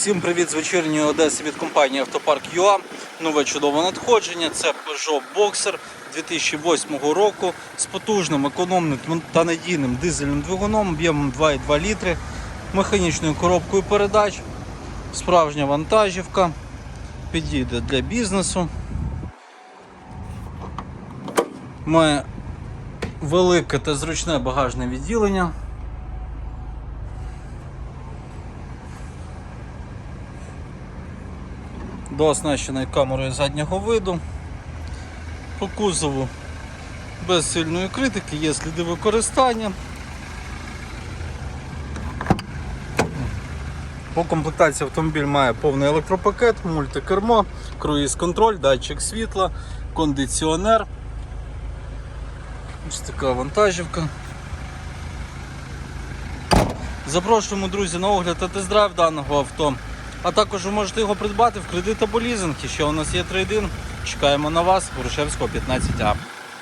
Всім привіт з вечірньої Одеси від компанії Автопарк ЮА. Нове чудове надходження. Це Peugeot Boxer 2008 року з потужним, економним та надійним дизельним двигуном об'ємом 2,2 літри, механічною коробкою передач, справжня вантажівка, підійде для бізнесу. Має велике та зручне багажне відділення. Дооснащений камерою заднього виду. По кузову без сильної критики, є сліди використання. По комплектації автомобіль має повний електропакет, мультикермо, круїз-контроль, датчик світла, кондиціонер. Ось така вантажівка. Запрошуємо, друзі, на огляд та тест-драйв даного авто. А також ви можете його придбати в кредит або лізинг. Ще у нас є трейдинг. Чекаємо на вас, Ворошевського 15А.